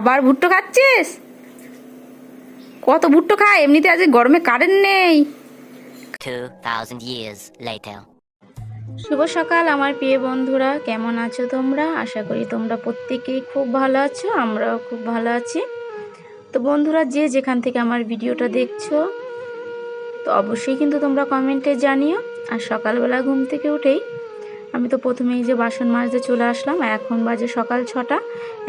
আবার ভুট্টো খাচ্ছিস? কত ভুট্টো খায়? এমনিতে আজ গরমে কারেন্ট নেই। 2,000 years later. শুভ সকাল আমার প্রিয় বন্ধুরা কেমন আছো তোমরা? আশা করি তোমরা প্রত্যেকেই খুব ভালো আছো আমরাও খুব ভালো আছি। তো বন্ধুরা যে যেখান থেকে আমার ভিডিওটা দেখছ তো অবশ্যই কিন্তু তোমরা কমেন্টে জানিও। আর সকালবেলা ঘুম থেকে উঠেই আমি তো প্রথমেই যে বাসন মাজতে চলে আসলাম, এখন বাজে সকাল ছটা।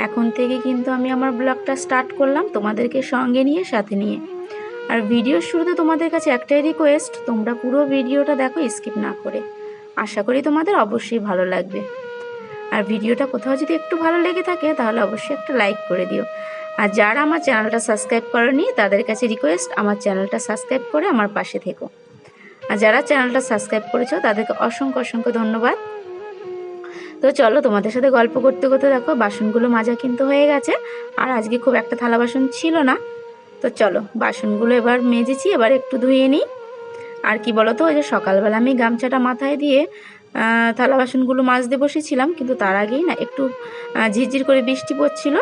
এখন থেকে কিন্তু আমি আমার ব্লগটা স্টার্ট করলাম তোমাদেরকে সঙ্গে নিয়ে, সাথে নিয়ে। আর ভিডিওর শুরুতে তোমাদের কাছে একটাই রিকোয়েস্ট তোমরা পুরো ভিডিওটা দেখো স্কিপ না করে। আশা করি তোমাদের অবশ্যই ভালো লাগবে। আর ভিডিওটা কোথাও যদি একটু ভালো লেগে থাকে, তাহলে অবশ্যই একটা লাইক করে দিও। আর যারা আমার চ্যানেলটা সাবস্ক্রাইব করেনি, তাদের কাছে রিকোয়েস্ট আমার চ্যানেলটা সাবস্ক্রাইব করে আমার পাশে থেকো। আর যারা চ্যানেলটা সাবস্ক্রাইব করেছ, তাদেরকে অসংখ্য অসংখ্য ধন্যবাদ। তো চলো তোমাদের সাথে গল্প করতে করতে দেখো, বাসনগুলো মাজা কিন্তু হয়ে গেছে, আর আজকে খুব একটা থালা বাসন ছিল না। তো চলো বাসনগুলো এবার মেজেছি, এবার একটু ধুয়ে নিই। আর কি বলো তো ওই যে সকালবেলা আমি গামছাটা মাথায় দিয়ে থালা বাসনগুলো মাজতে বসেছিলাম, কিন্তু তার আগেই না একটু ঝিরঝির করে বৃষ্টি পড়ছিল,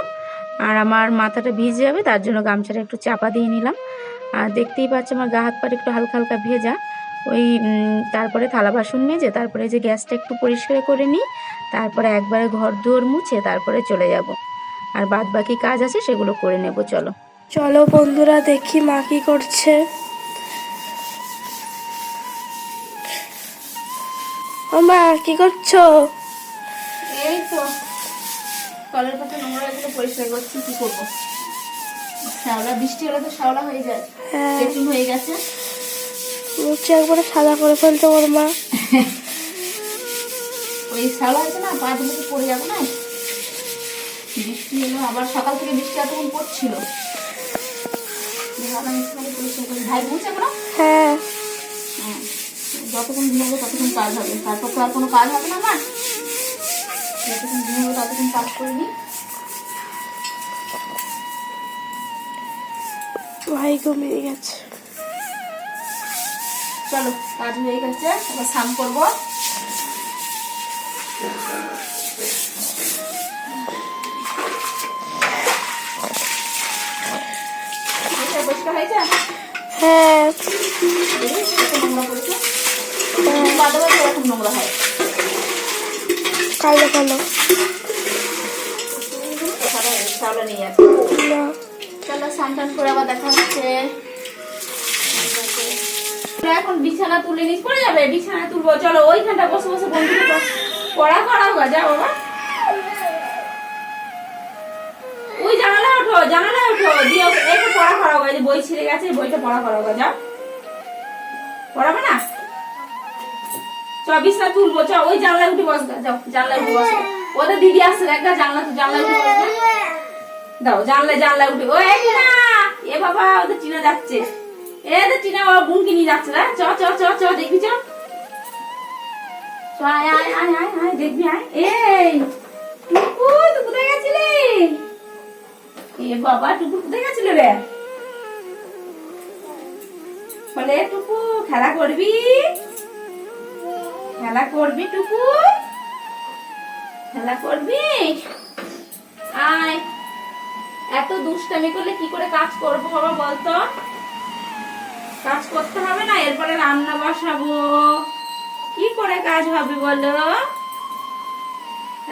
আর আমার মাথাটা ভিজে যাবে, তার জন্য গামছাটা একটু চাপা দিয়ে নিলাম। আর দেখতেই পাচ্ছ আমার গা হাত পাটা একটু হালকা হালকা ভেজা। ওই তারপরে থালা বাসন মেজে তারপরে যে গ্যাসটা একটু পরিষ্কার করে নিই তারপরে একবারে ঘর দুয়ার মুছে তারপরে চলে যাব। আর বাদ বাকি কাজ আছে সেগুলো করে নেব চলো। চলো বন্ধুরা দেখি মা কি করছে। ও মা কি করছ? এই তো। কলের পাতা নোংরা এগুলো পরিষ্কার করছি কি করব? শ্যাওলা বৃষ্টি হলে তো শ্যাওলা হয়ে যায়। হ্যাঁ। হয়ে গেছে। মুছে একবারে সাদা করে ফেলতে ওর মা। ওই শ্যাওলা হয়েছে না পা দুটো পড়ে যাব না? বৃষ্টি এলো আবার সকাল থেকে বৃষ্টি এতক্ষণ পড়ছিল। ভাই বুঝছে কোনো হ্যাঁ যতক্ষণ ঘুমাবো ততক্ষণ কাজ হবে। তারপর তো আর কোনো কাজ হবে না আমার। যতক্ষণ ঘুমাবো ততক্ষণ কাজ করে নিই। ভাই ঘুমিয়ে গেছে। চলো কাজ হয়ে গেছে এবার স্নান করব। পরিষ্কার পরিষ্কার হয়েছে? হ্যাঁ। এই, নোংরা পড়েছে বাদে বাদে এরকম নোংরা হয়। কালো কালো। নিয়ে চলো স্নান টান করে আবার দেখা হচ্ছে। এখন বিছানা তুলে নিস, পড়ে যাবে? বিছানা তুলবো। চলো, ওইখানটা বসে বসে বন্ধুকে পড়া করা হোক যা বাবা। ওই জানালা ওঠো জানালা ওঠো। দিয়ে একে পড়া করা হোক যে বই ছিঁড়ে গেছে বইটা পড়া করা হোক যাও। পড়াবে না? চ, বিছানা তুলবো, চ, ওই জানলায় উঠে বস যাও, জানলায় উঠে বসো ওদের দিদি আসছে একটা জানলা তো, জানলায় উঠে বসবে দাও জানলা জানলা উঠে ও টিনা এ বাবা, ওদের টিনা যাচ্ছে। খেলা করবি, টুকু? খেলা করবি? আয়। এত দুষ্টামি করলে কি করে কাজ করব, বাবা, বলতো? কাজ করতে হবে না, এরপরে রান্না বসাবো। কি করে কাজ হবে বলো?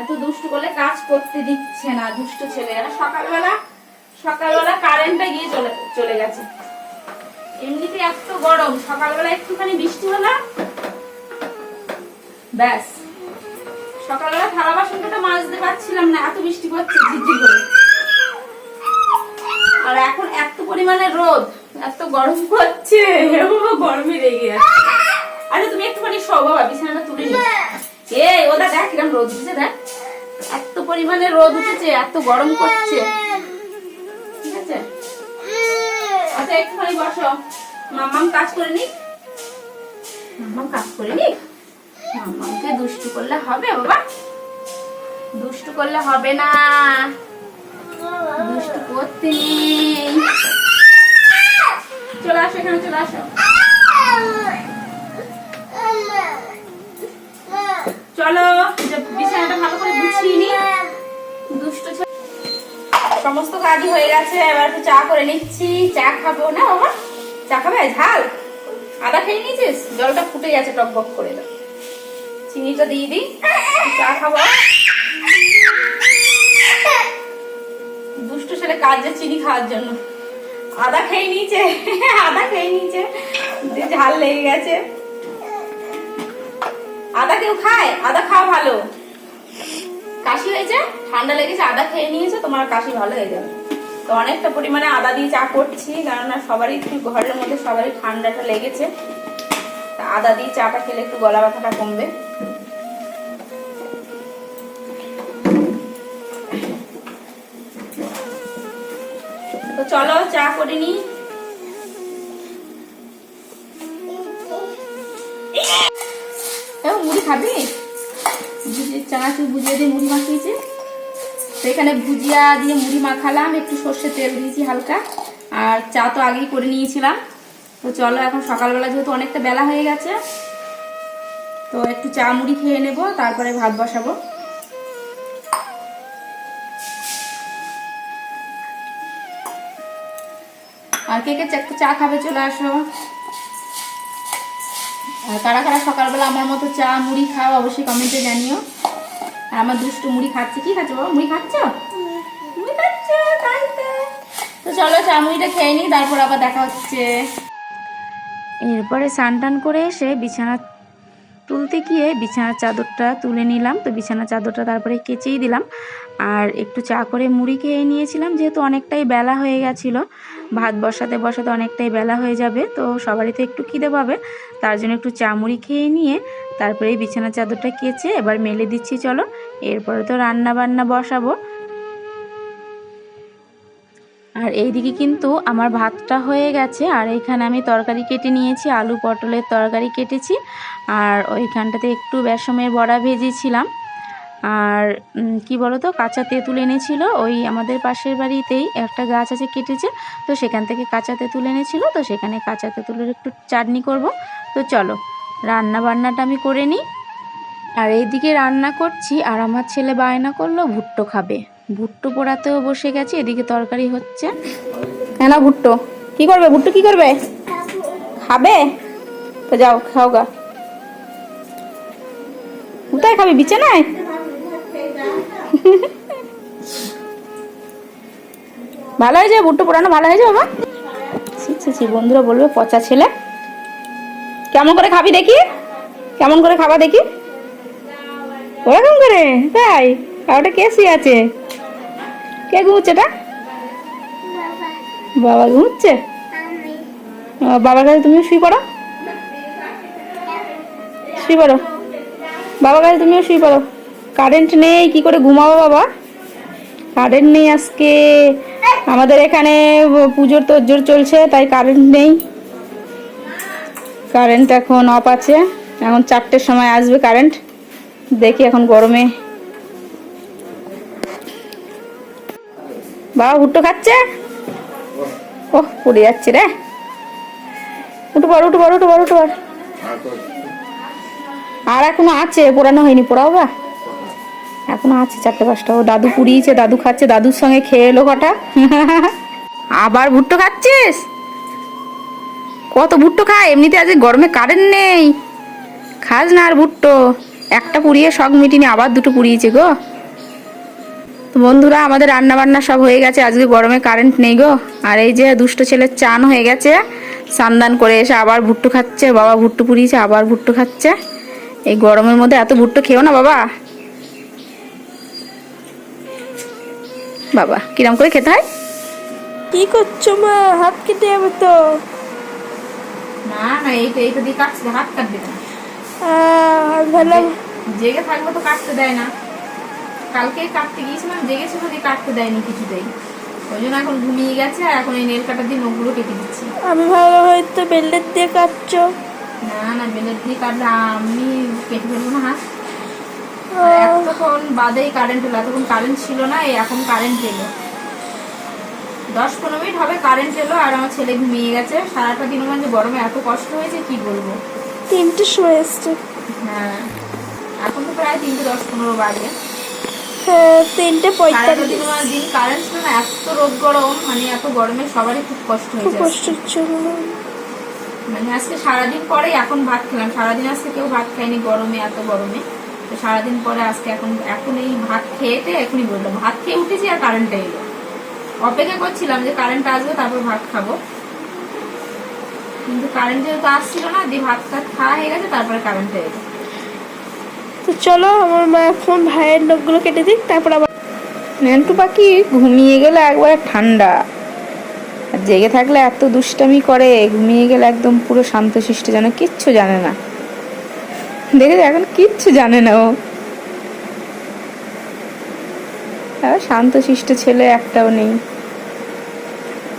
এত দুষ্টু করলে কাজ করতে দিচ্ছে না দুষ্ট ছেলে। আর সকালবেলা সকালবেলা কারেন্টটা গিয়ে চলে চলে গেছে। এমনিতে এত গরম, সকালবেলা একটুখানি বৃষ্টি হলো, ব্যাস। সকালবেলা থালা বাসনটা মাজতে পারছিলাম না, এত বৃষ্টি পড়ছে ঝিরঝির করে। আর এখন এত পরিমাণে রোদ। এত গরম হে বাবা গরমে রেগে যাচ্ছে আরে, তুমি একটুখানি শো বাবা, বিছানাটা তুলে এই ওটা দেখ কিরম রোদ উঠেছে, দেখ। এত পরিমাণে রোদ উঠেছে, এত গরম করছে ঠিক আছে? আচ্ছা একটুখানি বসো। মাম্মাম কাজ করে নি মাম্মাম কাজ করে নি মাম্মামকে দুষ্টু করলে হবে বাবা। দুষ্টু করলে হবে না। দুষ্টু করতে নেই। চলে আসো এখানে, চলে আসো। চলো বিছানাটা ভালো করে গুছিয়ে নি। দুষ্ট সমস্ত কাজই হয়ে গেছে, এবার একটু চা করে নিচ্ছি। চা খাব না বাবা চা খাবে? ঝাল। আদা খেয়ে নিয়েছিস? জলটা ফুটে গেছে, টক বক করে চিনিটা দিয়ে দিই। চা খাব। দুষ্টু ছেলে কাজ চিনি খাওয়ার জন্য। আদা খেয়ে নিয়েছে। আদা খেয়ে নিয়েছে। ঝাল লেগে গেছে। আদা কেউ খায়? আদা খাওয়া ভালো। কাশি হয়েছে? ঠান্ডা লেগেছে, আদা খেয়ে নিয়েছে, তোমার কাশি ভালো হয়ে যাবে। তো অনেকটা পরিমাণে আদা দিয়ে চা করছি, কেননা সবারই একটু ঘরের মধ্যে সবারই ঠান্ডাটা লেগেছে। আদা দিয়ে চাটা খেলে একটু গলা ব্যথাটা কমবে। চলো, চা করে নি। মুড়ি খাবি? ভুজিয়ে চানাচুর ভুজিয়ে দিয়ে মুড়ি মাখিয়েছি। তো এখানে ভুজিয়া দিয়ে মুড়ি মাখালাম, একটু সর্ষে তেল দিয়েছি হালকা। আর চা তো আগেই করে নিয়েছিলাম। তো চলো, এখন সকালবেলা যেহেতু অনেকটা বেলা হয়ে গেছে, তো একটু চা মুড়ি খেয়ে নেব, তারপরে ভাত বসাবো। আর কে কে চা- খাবে চলে আসো। আর কারা কারা সকালবেলা আমার মতো চা, মুড়ি খাও, অবশ্যই কমেন্টে জানিও। আর আমার দুষ্টু মুড়ি খাচ্ছে। কি খাচ্ছে বাবা? মুড়ি খাচ্ছ? মুড়ি খাচ্ছ। তো চলো চা মুড়িটা খেয়ে নিই, তারপর আবার দেখা হচ্ছে। এরপরে স্নান টান করে এসে বিছানা তুলতে গিয়ে বিছানার চাদরটা তুলে নিলাম। তো বিছানার চাদরটা তারপরে কেচেই দিলাম। আর একটু চা করে মুড়ি খেয়ে নিয়েছিলাম, যেহেতু অনেকটাই বেলা হয়ে গেছিল। ভাত বসাতে বসাতে অনেকটাই বেলা হয়ে যাবে, তো সবারই তো একটু খিদে পাবে। তার জন্য একটু চা মুড়ি খেয়ে নিয়ে তারপরে এই বিছানার চাদরটা কেচে এবার মেলে দিচ্ছি, চলো। এরপরে তো রান্না বান্না বসাবো। আর এইদিকে কিন্তু আমার ভাতটা হয়ে গেছে, আর এইখানে আমি তরকারি কেটে নিয়েছি, আলু পটলের তরকারি কেটেছি। আর ওইখানটাতে একটু বেসমের বড়া ভেজেছিলাম। আর কি বলো তো কাঁচা তেঁতুল এনেছিল, ওই আমাদের পাশের বাড়িতেই একটা গাছ আছে কেটেছে, তো সেখান থেকে কাঁচা তেঁতুল এনেছিল, তো সেখানে কাঁচা তেঁতুলের একটু চাটনি করব। তো চলো রান্না বান্নাটা আমি করে নিই। আর এইদিকে রান্না করছি, আর আমার ছেলে বায়না করল, ভুট্টো খাবে। ভুট্টো পোড়াতেও বসে গেছে, এদিকে তরকারি হচ্ছে। হ্যাঁ না ভুট্টো, কি করবে? ভুট্টো কি করবে? খাবে? তো যাও খাও গা কোথায় খাবে? বিছানায়? ভালো হয়েছে? ভুট্টো পোড়ানো ভালো হয়েছে বাবা? ছি, বন্ধুরা বলবে পচা ছেলে। কেমন করে খাবি দেখি? কেমন করে খাবা দেখি? ওরকম করে? তাই? ওটা কে শুয়ে আছে। কে ঘুমোচ্ছে এটা? বাবা ঘুমোচ্ছে? আহ, বাবার কাছে তুমিও শুয়ে পড়ো। শুয়ে পড়ো। বাবার কাছে তুমিও শুয়ে পড়ো। কারেন্ট নেই, কি করে ঘুমাবো বাবা? কারেন্ট নেই আজকে। আমাদের এখানে পুজোর তোরজোর চলছে, তাই কারেন্ট নেই। কারেন্ট এখন অফ আছে। এখন চারটের সময় আসবে কারেন্ট দেখি এখন গরমে। বাবা, ভুট্টো খাচ্ছে? ওহ, পড়ে যাচ্ছে রে। উঠে পড় উঠে পড় উঠে পড় উঠে পড় আর এখনও আছে, পোড়ানো হয়নি, পোড়াও বা এখনও আছে চারটে পাঁচটা। ও দাদু পুড়িয়েছে, দাদু খাচ্ছে, দাদুর সঙ্গে খেয়ে এলো কটা। আবার ভুট্টো খাচ্ছিস? কত ভুট্টো খায় এমনিতে আজকে গরমে কারেন্ট নেই। খাস না আর ভুট্টো। একটা পুড়িয়ে শখ মিটিনি, আবার দুটো পুড়িয়েছে গো। তো বন্ধুরা, আমাদের রান্না বান্না সব হয়ে গেছে, আজকে গরমে কারেন্ট নেই গো। আর এই যে দুষ্ট ছেলের চান হয়ে গেছে, সান্দান করে এসে আবার ভুট্টো খাচ্ছে, বাবা ভুট্টো পুড়িয়েছে, আবার ভুট্টো খাচ্ছে। এই গরমের মধ্যে এত ভুট্টো খেও না বাবা? বাবা কিরম করে খেতে হয়? কি করছ মা? হাত কেটে যাবে তো। না না এইটা এইটা দিয়ে কাটছে হাত কাটবে না। ভালো। জেগে থাকব তো কাটতে দেয় না। কালকে কাটতে গিয়েছিলাম জেগেছিল দিয়ে কাটতে দেয়নি কিছুতেই। ওই জন্য এখন ঘুমিয়ে গেছে আর এখন এই নেল কাটার দিয়ে নখগুলো কেটে দিচ্ছি। আমি ভালো হয়তো বেল্টের দিয়ে কাটছো? না না বেলের দিয়ে কাটলে আমি কেটে ফেলব না হাত। এতক্ষণ বাদেই কারেন্ট এলো এতক্ষণ কারেন্ট ছিল না এই এখন কারেন্ট এলো। দশ পনেরো মিনিট হবে কারেন্ট এলো আর আমার ছেলে ঘুমিয়ে গেছে। সারাটা দিন মানে গরমে এত কষ্ট হয়েছে কি বলব? তিনটের সময় এসছে। হ্যাঁ এখন তো প্রায় তিনটে দশ পনেরো বাজে। হ্যাঁ তিনটে পঁয়তাল্লিশ। দিন কারেন্ট ছিল না এত রোদ গরম মানে এত গরমে সবারই খুব কষ্ট হয়ে যায় কষ্ট হচ্ছে মানে আজকে সারাদিন পরে এখন ভাত খেলাম সারাদিন আজকে কেউ ভাত খায়নি গরমে এত গরমে। সারাদিন পরে আজকে এখন এখন এই ভাত খেয়েতে এখনই বললাম ভাত খেয়ে উঠেছি আর কারেন্টটা এলো। অপেক্ষা করছিলাম যে কারেন্ট আসবে তারপর ভাত খাব। কিন্তু কারেন্ট যেহেতু আসছিল না দিয়ে ভাত টাত খাওয়া হয়ে গেছে তারপরে কারেন্টটা এলো। তো চলো আমার মা এখন ভাইয়ের লোকগুলো কেটে দিক তারপর আবার নেন্টু পাখি ঘুমিয়ে গেলে একবারে ঠান্ডা। আর জেগে থাকলে এত দুষ্টামি করে ঘুমিয়ে গেলে একদম পুরো শান্তশিষ্ট যেন কিচ্ছু জানে না। দেখে এখন কিচ্ছু জানে না ও। শান্তশিষ্ট ছেলে একটাও নেই।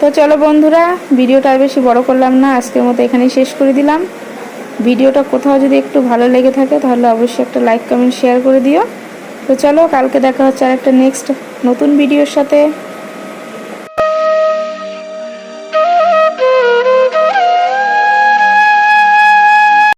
তো চলো বন্ধুরা, ভিডিওটা আর বেশি বড় করলাম না, আজকের মতো এখানেই শেষ করে দিলাম। ভিডিওটা কোথাও যদি একটু ভালো লেগে থাকে, তাহলে অবশ্যই একটা লাইক, কমেন্ট শেয়ার করে দিও। তো চলো, কালকে দেখা হচ্ছে আর একটা নেক্সট নতুন ভিডিওর সাথে।